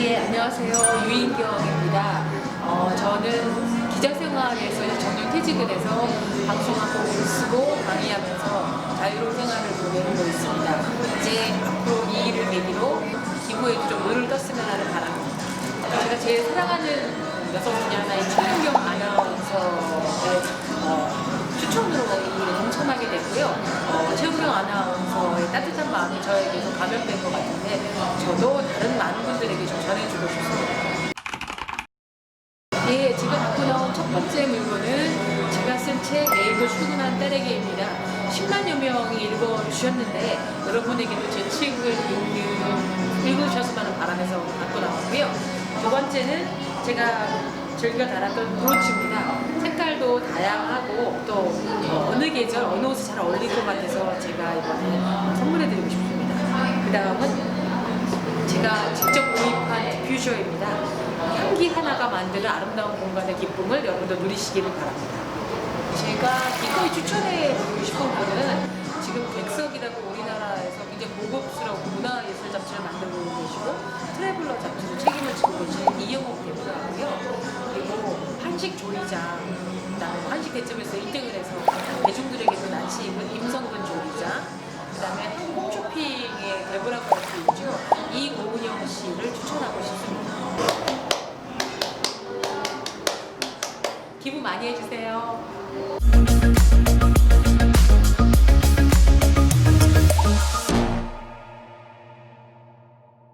예, 안녕하세요. 유인경입니다. 어, 저는 기자 생활에서 이제 정년 퇴직을 해서 방송하고 글 쓰고 강의하면서 자유로운 생활을 보내고 있습니다. 이제 앞으로 이 일을 계기로 기부에도 좀 눈을 떴으면 하는 바람입니다. 제가 제일 사랑하는 여성 분야 하나인 최윤경 아나운서의 어, 추천으로 이 일에 동참하게 됐고요. 어, 최은경 아나운서의 따뜻한 마음이 저에게도 감염된 것 같은데 저도 다른 많은 분들에게 좀 전해주고 싶습니다. 예, 제가 갖고 나온 첫 번째 물건은 제가 쓴 책 내일도 출근한 딸에게입니다. 10만여 명이 읽어주셨는데 여러분에게도 제 책을 읽는, 읽으셨으면 하는 바람에서 갖고 나왔고요. 두 번째는 제가 즐겨 달았던 브로치입니다. 색깔도 다양하고 또 어, 어느 계절 어느 옷에 잘 어울릴 것 같아서 제가 이번에 제가 직접 구입한 디퓨저입니다. 향기 하나가 만드는 아름다운 공간의 기쁨을 여러분도 누리시기를 바랍니다. 제가 기꺼이 추천해 드리고 싶은 분은 지금 백석이라고 우리나라에서 굉장히 고급스러운 문화예술 잡지를 만들고 계시고 트래블러 잡지로 책임을 지고 계시는 이영옥 대표하고요. 그리고 한식 조리장, 그다음에 한식 대점에서 1등을 해 기부 많이 해주세요.